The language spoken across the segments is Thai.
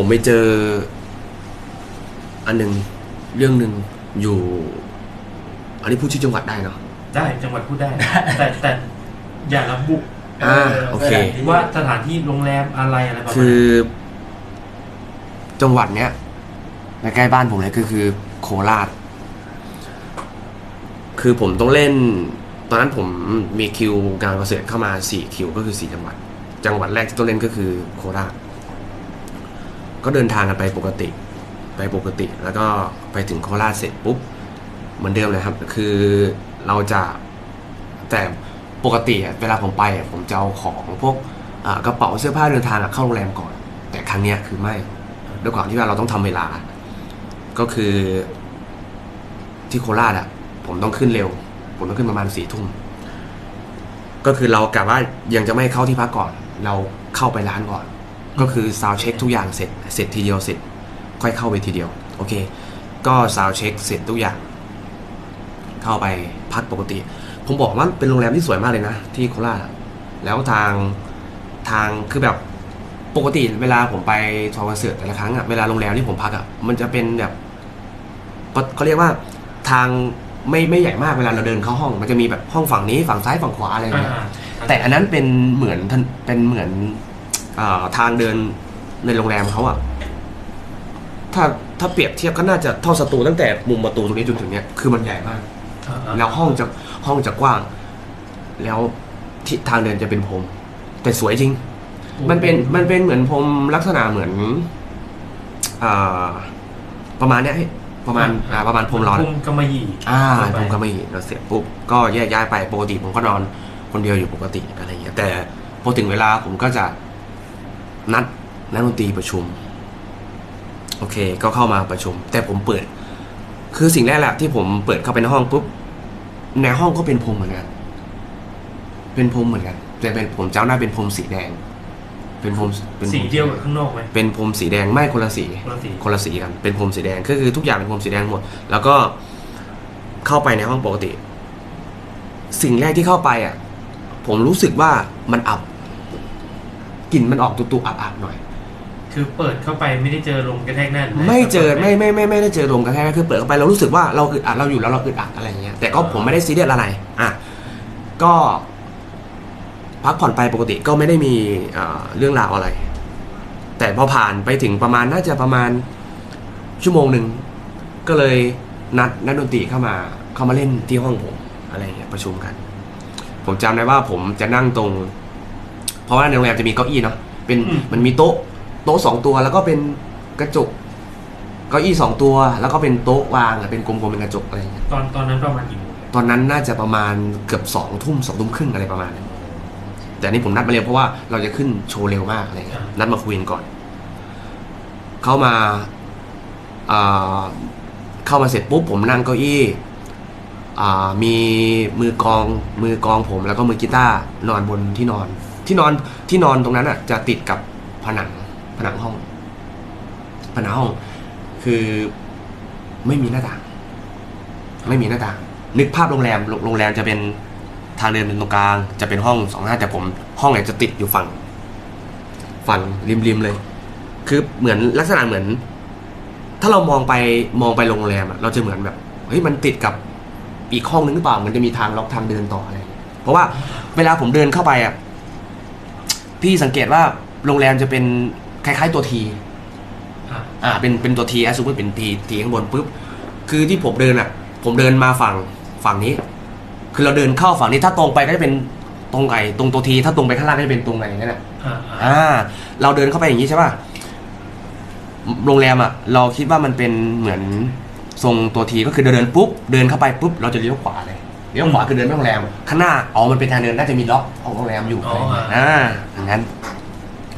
ผมไปเจอ อันหนึ่งเรื่องหนึ่งอยู่ อันนี้พูดชื่อจังหวัดได้เนาะ ได้จังหวัดพูดได้ แต่แต่อย่าระบุอ่าโอเค ว่าสถานที่โรงแรมอะไรอะไรประมาณคือนั้นจังหวัดเนี้ยใใกล้ๆบ้านผมเลยก็คือโคราช คือผมต้องเล่น ตอนนั้นผมมีคิวการเกษตรเข้ามาสี่คิวก็คือสี่จังหวัด จังหวัดแรกที่ต้องเล่นก็คือโคราช ก็เดินทางกันไปปกติ ไปปกติ แล้วก็ไปถึงโคราชเสร็จปุ๊บเหมือนเดิมเลยครับ คือเราจะแต่ปกติอะเวลาผมไปผมจะเอาของพวกกระเป๋าเสื้อผ้าเดินทางเข้าโรงแรมก่อน แต่ครั้งนี้คือไม่ด้วยความที่ว่าเราต้องทำเวลา ก็คือที่โคราชอะ ผมต้องขึ้นเร็ว ผมต้องขึ้นประมาณสี่ทุ่มก็คือเรากะว่ายังจะไม่เข้าที่พักก่อน เราเข้าไปร้านก่อน ก็คือซาวเช็คทุกอย่างเสร็จเสร็จทีเดียวเสร็จค่อยเข้าไปทีเดียวโอเค ก็ซาวเช็คเสร็จทุกอย่าง เข้าไปพักปกติ ผมบอกว่าเป็นโรงแรมที่สวยมากเลยนะ ที่โคราชอะแล้วทางทางคือแบบปกติเวลาผมไปทัวร์คอนเสิร์ตแต่ละครั้งอะเวลาโรงแรมที่ผมพักอะมันจะเป็นแบบก็เขาเรียกว่าทางไม่ไม่ใหญ่มากเวลาเราเดินเข้าห้อง มันจะมีแบบห้องฝั่งนี้ฝั่งซ้ายฝั่งขวาอะไรอย่างอ่าเงี้ยอ่าแต่อันนั้นเป็นเหมือนท่านเป็นเหมือนอา ทางเดินในโรงแรมเขาอะถ้าถ้าเปรียบเทียบก็น่าจะเท่าสตูตั้งแต่มุมประตูตรงนี้จนถึงเนี้ยคือมันใหญ่มากอ่าอ่าแล้วห้องจะห้องจะกว้าง แล้วทิศทางเดินจะเป็นพรมแต่สวยจริง มันเป็นมันเป็นเหมือนพรมลักษณะเหมือนอ่าประมาณเนี้ยเฮ้ยประมาณอ่าประมาณพรมร้อนพรมกำมะหยี่อ่าไปผมก็ไม่เราเสร็จปุ๊บก็แยกย้ายไปปกติผมก็นอนคนเดียวอยู่ปกติอะไรอย่างเงี้ยแต่พอถึงเวลาผมก็จะ นัดนักดนตรีประชุม โอเค ก็เข้ามาประชุม แต่ผมเปิด คือสิ่งแรกแหละที่ผมเปิดเข้าไปในห้องปุ๊บในห้องก็เป็นพรมเหมือนกัน เป็นพรมเหมือนกัน แต่เป็นผมจำได้เป็นพรมสีแดง เป็นพรมเป็นพรมสีเดียวกับข้างนอกไหมเป็นพรมสีแดงไม่คนละสีคนละสีคนละสีกันเป็นพรมสีแดงก็คือทุกอย่างเป็นพรมสีแดงหมด แล้วก็เข้าไปในห้องปกติ สิ่งแรกที่เข้าไปอะ ผมรู้สึกว่ามันอับ กลิ่นมันออกตุๆอับๆหน่อย คือเปิดเข้าไปไม่ได้เจอลมกระแทกหน้าไม่เจอไม่ไม่ไม่ไม่ได้เจอลมกระแทกคือเปิดเข้าไปเรารู้สึกว่าเราอึดอัดเราอยู่แล้วเราอึดอัดอะไรเงี้ยแต่ก็ผมไม่ได้ซีเรียสอะไรอะก็พักผ่อนไปปกติก็ไม่ได้มีเอ่อเรื่องราวอะไร แต่พอผ่านไปถึงประมาณน่าจะประมาณชั่วโมงหนึ่งก็เลยนัดนักดนตรีเข้ามาเข้ามาเล่นที่ห้องผมอะไรเงี้ยประชุมกัน ผมจำได้ว่าผมจะนั่งตรง เพราะว่าในโรงแรมจะมีเก้าอี้เนาะเป็นมันมีโต๊ะโต๊ะสองตัวแล้วก็เป็นกระจกเก้าอี้สองตัว แล้วก็เป็นโต๊ะวางอะเป็นกลมๆเป็นกระจกอะไรเงี้ยตอนตอนนั้นประมาณกี่โมงตอนนั้นน่าจะประมาณเกือบสองทุ่มสองทุ่มครึ่งอะไรประมาณนั้นแต่อันนี่ผมนัดมาเร็วเพราะว่าเราจะขึ้นโชว์เร็วมากอะไรเงี้ยนัดมาคุยกันก่อน เข้ามาอ่าเข้ามาเสร็จปุ๊บผมนั่งเก้าอี้อ่ามีมือกลองมือกลองผมแล้วก็มือกีตาร์นอนบนที่นอน ที่นอนที่นอนตรงนั้นอะ จะติดกับผนังผนังห้อง ผนังห้อง คือไม่มีหน้าต่าง ไม่มีหน้าต่าง นึกภาพโรงแรมโรงแรมจะเป็นทางเดินเป็นตรงกลาง จะเป็นห้องสองห้าแต่ผม ห้องเนี่ยจะติดอยู่ฝั่ง ฝั่งริมๆเลย คือเหมือนลักษณะเหมือน ถ้าเรามองไปมองไปโรงแรมอะเราจะเหมือนแบบเฮ้ยมันติดกับอีกห้องนึงหรือเปล่า มันจะมีทางล็อกทางเดินต่ออะไรเงี้ยเพราะว่าเวลาผมเดินเข้าไปอะ พี่สังเกตว่าโรงแรมจะเป็นคล้ายๆตัวทีอะอ่าเป็นเป็นตัวทีแอสซูมเป็นทีทีข้างบนปุ๊บคือที่ผมเดินอะ ผมเดินมาฝั่งฝั่งนี้ คือเราเดินเข้าฝั่งนี้ถ้าตรงไปก็จะเป็นตรงไก่ตรงตัวทีถ้าตรงไปข้างล่างก็จะเป็นตรงไหนนั่นแหละอ่าอ่าอ่าเราเดินเข้าไปอย่างนี้ใช่ป่ะโรงแรมอะ เราคิดว่ามันเป็นเหมือนทรงตัวทีก็คือเดินปุ๊บเดินเข้าไปปุ๊บเราจะเลี้ยวขวาเลย เลี้ยวขวาคือเดินไปโรงแรมข้างหน้าอ๋อมันเป็นทางเดินน่าจะมีล็อกของโรงแรมอยู่อะไรอย่างเงี้ยอ่าอย่างนั้น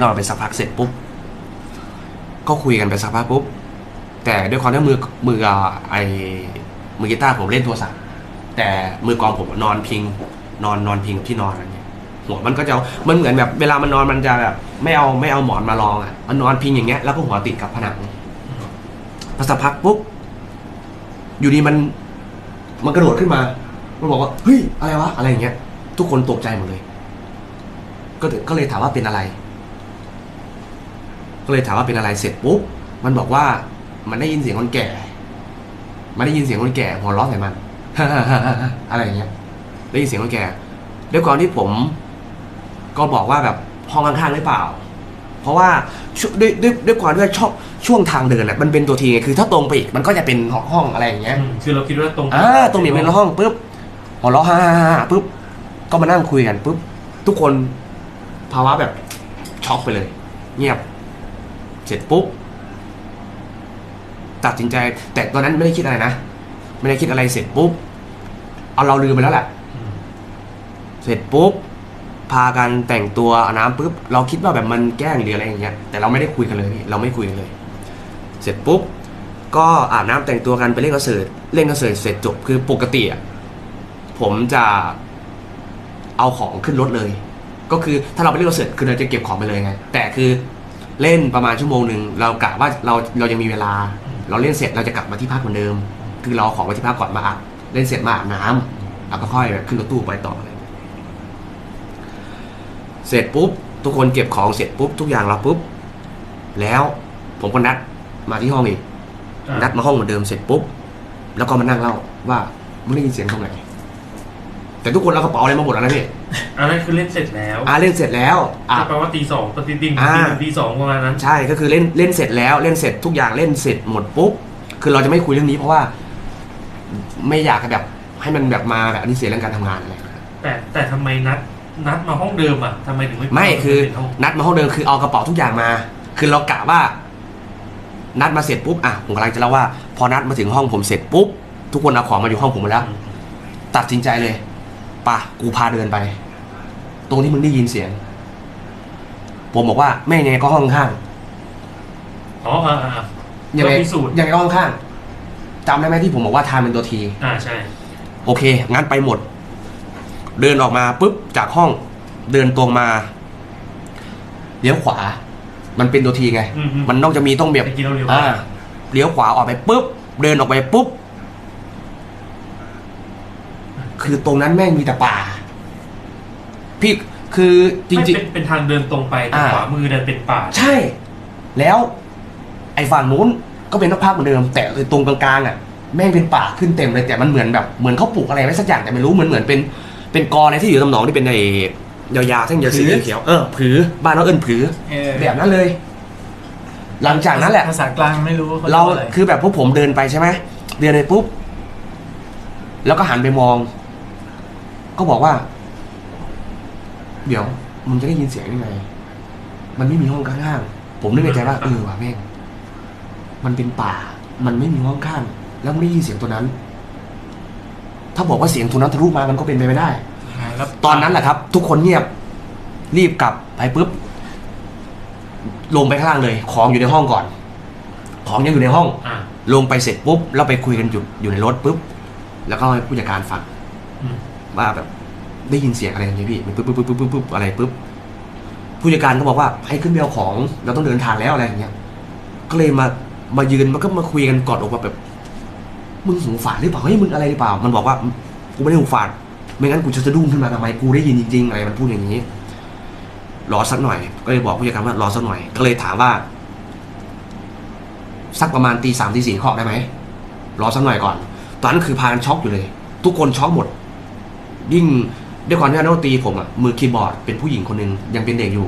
นอนไปสักพักเสร็จปุ๊บ ก็คุยกันไปสักพักปุ๊บ แต่ด้วยความที่มือมืออะไอมือกีตาร์ผมเล่นโทรศัพท์ แต่มือกลองผมนอนพิง นอนนอนพิงกับที่นอนอะไรเงี้ยหัวมันก็จะมันเหมือนแบบ เวลามันนอนมันจะแบบ ไม่เอาไม่เอาหมอนมารองอะมันนอนพิงอย่างเงี้ยแล้วก็หัวติดกับผนังพอสักพักปุ๊บ อยู่ดีมัน มันกระโดดขึ้นมา มันบอกว่าเฮ้ยอะไรวะอะไรอย่างเงี้ย ทุกคนตกใจหมดเลย ก็เลยก็เลยถามว่าเป็นอะไร ก็เลยถามว่าเป็นอะไรเสร็จปุ๊บมันบอกว่ามันได้ยินเสียงคนแก่ มันได้ยินเสียงคนแก่หัวเราะใส่มันอะไรอย่างเงี้ย ได้ยินเสียงคนแก่ด้วยความที่ผม ก็บอกว่าแบบห้องข้างๆหรือเปล่า เพราะว่าช่วด้วยด้วยด้วยความที่ว่าชอบช่วงทางเดินอะมันเป็นตัวทีไงคือถ้าตรงไปอีกมันก็จะเป็นห้องห้องอะไรอย่างเงี้ยอืมคือเราคิดว่าตรงอ่าตรงนี้เป็นห้องปุ๊บ หัวเราะฮ่าฮ่าฮ่าปุ๊บก็มานั่งคุยกันปุ๊บทุกคนภาวะแบบช็อกไปเลย เงียบ เสร็จปุ๊บตัดสินใจแต่ตอนนั้นไม่ได้คิดอะไรนะไม่ได้คิดอะไรเสร็จปุ๊บเอาเราลืมไปแล้วแหละเสร็จปุ๊บพากันแต่งตัวอาบน้ำปุ๊บเราคิดว่าแบบมันแกล้งหรืออะไรอย่างเงี้ยแต่เราไม่ได้คุยกันเลยเราไม่คุยกันเลย เสร็จปุ๊บก็อาบน้ำแต่งตัวกันไปเล่นคอนเสิร์ตเล่นคอนเสิร์ตเสร็จจบคือปกติอะ ผมจะเอาของขึ้นรถเลย ก็คือถ้าเราไปเล่นคอนเสิร์ตคือเราจะเก็บของไปเลยไง แต่คือเล่นประมาณชั่วโมงหนึ่งเรากะว่าเราเรายังมีเวลา เราเล่นเสร็จเราจะกลับมาที่พักเหมือนเดิม คือเราเอาของไว้ที่พักก่อนมาอาบเล่นเสร็จมาอาบน้ำแล้วก็ค่อยแบบขึ้นรถตู้ไปต่ออะไรอย่างเงี้ยเสร็จปุ๊บทุกคนเก็บของเสร็จปุ๊บทุกอย่างเราปุ๊บ แล้วผมก็นัดมาที่ห้องอีกอ่านัดมาห้องเหมือนเดิมเสร็จปุ๊บ แล้วก็มานั่งเล่าว่าไม่ได้ยินเสียงตรงไหน แต่ทุกคนเอากระเป๋าอะไรมาหมดแล้วนะพี่อันนั้นคือเล่นเสร็จแล้วอ่าเล่นเสร็จแล้วอะก็แปลว่าตีสองปฏิทินอ่า ตีหนึ่งตีสองประมาณนั้น ใช่ก็คือเล่นเล่นเสร็จแล้วเล่นเสร็จทุกอย่างเล่นเสร็จหมดปุ๊บคือเราจะไม่คุยเรื่องนี้เพราะว่า ไม่อยากให้แบบให้มันแบบมาแบบอันนี้เสียเรื่องการทำงานอะไรอย่างเงี้ยแต่แต่ทำไมนัดนัดมาห้องเดิมอะทำไมถึงไม่ไม่คือเป็นห้องนัดมาห้องเดิมคือเอากระเป๋าทุกอย่างมา คือเรากะว่า นัดมาเสร็จปุ๊บอะผมกำลังจะเล่าว่า พอนัดมาถึงห้องผมเสร็จปุ๊บทุกคนเอาของมาอยู่ห้องผมหมดแล้วอืมตัดสินใจเลย ป่ะกูพาเดินไป ตรงที่มึงได้ยินเสียง ผมบอกว่าไม่ยังไงก็ห้องข้างอ๋ออ่าอ่า ยังไงเราพิสูจน์ ยังไงก็ห้องข้างจำได้ไหมที่ผมบอกว่าทานเป็นตัวที อ่าใช่ โอเค งั้นไปหมด เดินออกมาปุ๊บจากห้อง เดินตรงมาเลี้ยวขวา มันเป็นตัวทีไง อืมอืมมันนอกจะมีต้องแบบตะกี้เราเร็วอ่าเลี้ยวขวาออกไปปุ๊บ เดินออกไปปุ๊บ คือตรงนั้นแม่งมีแต่ป่า พี่คือจไม่ริงเป็นเป็นทางเดินตรงไปแต่อ่า ขวามือดันเป็นป่าๆ ใช่ แล้ว ไอ้ฝั่งนู้นก็เป็นนักพากย์เหมือนเดิม แต่ตรงกลางๆอะ แม่งเป็นป่าขึ้นเต็มเลยแต่มันเหมือนแบบเหมือนเขาปลูกอะไรไว้สักอย่างแต่ไม่รู้เหมือนเหมือนเป็นเป็นกออะไรที่อยู่ตำหนองที่เป็นไอ้ยาวๆเส้นยาวสีเขียวๆเออผือบ้านเราเอิ้นผือ เออแบบนั้นเลย หลังจากนั้นแหละ ภาษากลางไม่รู้ขเรายกว่อะไรคือแบบพวกผมเดินไปใช่ไหมเดินไปปุ๊บ แล้วก็หันไปมอง ก็บอกว่า เดี๋ยวมึงจะได้ยินเสียงยังไง มันไม่มีห้องข้างๆผมนึกในใจว่าเออว่ะแม่งมันเป็นป่า มันไม่มีห้องข้างแล้วไม่ได้ยินเสียงตัวนั้น ถ้าบอกว่าเสียงตัวนั้นทะลุมามันก็เป็นไปไม่ได้ แล้วตอนนั้นแหละครับ ทุกคนเงียบ รีบกลับไปปุ๊บ ลงไปข้างล่างเลย ของอยู่ในห้องก่อน ของยังอยู่ในห้อง อ่าลงไปเสร็จปุ๊บเราไปคุยกันอยู่อยู่ในรถปุ๊บ แล้วก็ให้ผู้จัดการฟัง อืม ว่าแบบได้ยินเสียงอะไรอย่างเงี้ยพี่มันปุ๊บปุ๊บปุ๊บปุ๊บปุ๊บบอะไรปุ๊บผู้จัดการก็บอกว่าให้ขึ้นไปเอาของเราต้องเดินทางแล้วอะไรอย่างเงี้ย ก็เลยมามายืนมันก็มาคุยกันกอดอกว่าแบบ มึงหูฝาดหรือเปล่าเฮ้ยมึงอะไรหรือเปล่า มันบอกว่ากูไม่ได้หูฝาดไม่งั้นกูจะสะดุ้งขึ้นมาทำไมกูได้ยินจริงๆอะไรมันพูดอย่างนี้รอสักหน่อย ก็เลยบอกผู้จัดการว่ารอสักหน่อย ก็เลยถามว่า สักประมาณตีสามตีสี่เคาะได้ไหมรอสักหน่อยก่อน ตอนนั้นคือพากันช็อกอยู่เลย ทุกคนช็อกหมด ยิ่งด้วยความที่นักดนตรีผมอะมือคีย์บอร์ดเป็นผู้หญิงคนหนึ่งยังเป็นเด็กอยู่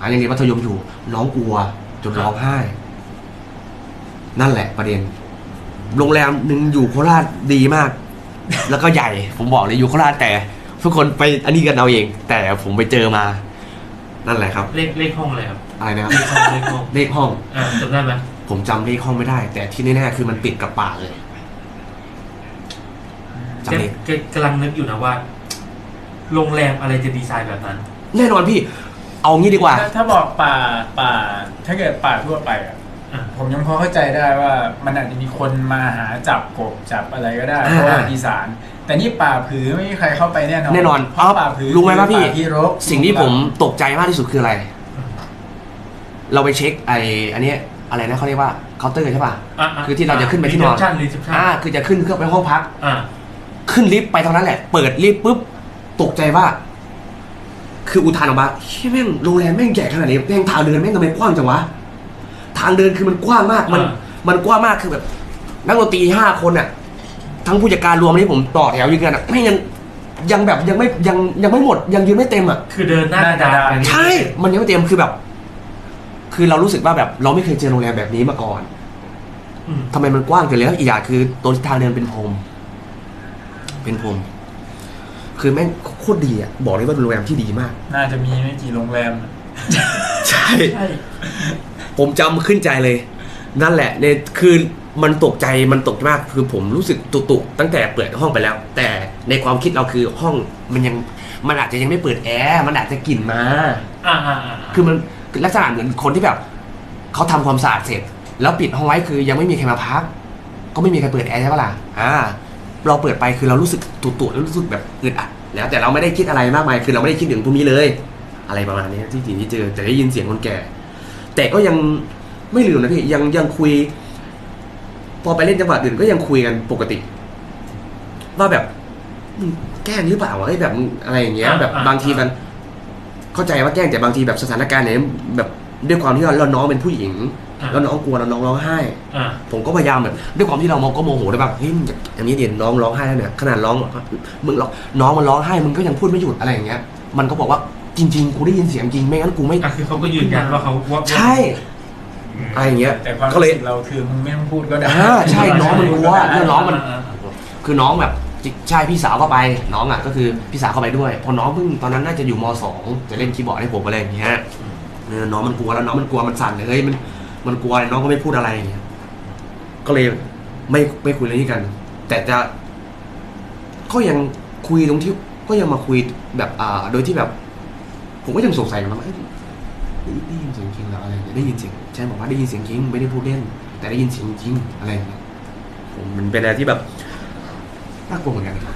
อะยังเรียนมัธยมอยู่น้องกลัวจนร้องไห้ นั่นแหละประเด็น โรงแรมหนึ่งอยู่โคราชดีมาก แล้วก็ใหญ่ ผมบอกเลยอยู่โคราชแต่ ทุกคนไปอันนี้กันเอาเอง แต่ผมไปเจอมา นั่นแหละครับ เลขเลขห้องอะไรครับอะไรนะครับเลขห้องเลขห้องเลขห้องอ่าจำได้ไหมผมจำเลขห้องไม่ได้ แต่ที่แน่ๆคือมันติดกับป่าเลย จำเลขแกกำลังนึกอยู่นะว่า โรงแรมอะไรจะดีไซน์แบบนั้น แน่นอนพี่ เอางี้ดีกว่า ถ้าถ้าบอกป่าป่า ถ้าเกิดป่าทั่วไปอะอะผมยังพอเข้าใจได้ว่ามันอาจจะมีคนมาหาจับกบจับอะไรก็ได้อ่าเพราะว่าอีสาน แต่นี่ป่าผือไม่มีใครเข้าไปแน่นอนแน่นอนเพราะป่าผือรู้ไหมว่าพี่ ป่ที่รกสิ่งที่ผมตกใจมากที่สุดคืออะไร เราไปเช็คไออันเนี้ยอะไรนะเขาเรียกว่าเคาน์เตอร์ใช่ป่ะอะคือที่เราจะขึ้นไปที่นอน รีเซพชันรีเซพชันอ่าคือจะขึ้นเครื่องไปห้องพัก อ่า ขึ้นลิฟต์ไปเท่านั้นแหละ เปิดลิฟต์ปุ๊บตกใจว่า คืออุทานออกมาเฮ้ยแม่งโรงแรมแม่งใหญ่ขนาดนี้แม่งทางเดินแม่งทำไมกว้างจังวะทางเดินคือมันกว้างมากมัน อ่า มันกว้างมากคือแบบนักดนตรีห้าคนอะ ทั้งผู้จัดการรวมที่ผมต่อแถวยืนกันอะไม่งยังยังแบบยังไม่ยังยังไม่หมดยังยืนไม่เต็มอะ คือเดินหน้ากระดานไปนี่ใช่ มันยังไม่เต็ม คือแบบ คือเรารู้สึกว่าแบบเราไม่เคยเจอโรงแรมแบบนี้มาก่อนอืม ทำไมมันกว้างเกินแล้วอีกอย่างคือตัวทางเดินเป็นพรม เป็นพรมคือแม่งโคตรดีอะ บอกเลยว่าเป็นโรงแรมที่ดีมาก น่าจะมีไม่กี่โรงแรม ใช่ใช่ผมจำขึ้นใจเลย นั่นแหละเนี่ยคือมันตกใจมันตกใจมาก คือผมรู้สึกตุตุตั้งแต่เปิดห้องไปแล้ว แต่ในความคิดเราคือห้องมันยังมันอาจจะยังไม่เปิดแอร์มันอาจจะกลิ่นมา อ่าอ่าอ่าคือมันลักษณะเหมือนคนที่แบบเขาทำความสะอาดเสร็จ แล้วปิดห้องไว้คือยังไม่มีใครมาพัก ก็ไม่มีใครเปิดแอร์ใช่ปะล่ะอ่า เราเปิดไปคือเรารู้สึกตุ่ๆแล้วรู้สึกแบบอึดอัดแล้วแต่เราไม่ได้คิดอะไรมากมายคือเราไม่ได้คิดถึงพวกนี้เลย อะไรประมาณนี้ที่สิ่งที่เจอแต่ได้ยินเสียงคนแก่ แต่ก็ยังไม่ลืมนะพี่ยังยังคุย พอไปเล่นจังหวัดอื่นก็ยังคุยกันปกติ ว่าแบบมึงแกล้งหรือเปล่าวะไอ้ยแบบมึงอะไรอย่างเงี้ย แบบบางทีมัน เข้าใจว่าแกล้งแต่บางทีแบบสถานการณ์ไหนแบบด้วยความที่เราเราน้องเป็นผู้หญิง แล้วน้องกลัวแล้วน้องร้องไห้ อ่า ผมก็พยายามแบบด้วยความที่เรามองก็โมโหด้วยแบบเฮ้ยมึงอย่างนี้เดี๋ยวน้องร้องไห้แล้วเนี่ยขนาดร้องมึงร้องน้องมันร้องไห้มึงก็ยังพูดไม่หยุดอะไรอย่างเงี้ย มันก็บอกว่าจริง ๆ กูได้ยินเสียงจริงไม่งั้นกูไม่ อะคือเขาก็ยืนยันว่าเขาว่าใช่อะไรอย่างเงี้ยแต่ความก็เลยรู้สึกเราคือมึงไม่ต้องพูดก็ได้อ่าใช่น้องมันกลัวได้เรื่องน้องมันาา คือน้องแบบใช่พี่สาวก็ไปน้องอะก็คือพี่สาวเข้าไปด้วยพอน้องเพิ่งตอนนั้นน่าจะอยู่มสองจะเล่นคีย์บอร์ดให้ผมอะไรอย่างเงี้ยเออน้องมันกลัวแล้วน้องมันกลัวมันสั่นเลยเฮ้ยมัน มันกลัวน้องก็ไม่พูดอะไรอย่างเงี้ยก็เลยไม่ไม่คุยเรื่องนี้กัน แต่จะ ก็ยังคุยตรงที่ก็ยังมาคุยแบบอ่า โดยที่แบบ ผมก็ยังสงสัยนะว่าเอ้ยได้ได้ยินเสียงจริงเหรออะไรอย่างเงี้ยได้ยินเสียงใช่บอกว่าได้ยินเสียงจริงไม่ได้พูดเล่น แต่ได้ยินเสียงจริงอะไรอย่างเงี้ยผมมันเป็นอะไรที่แบบน่ากลัวเหมือนกันครับ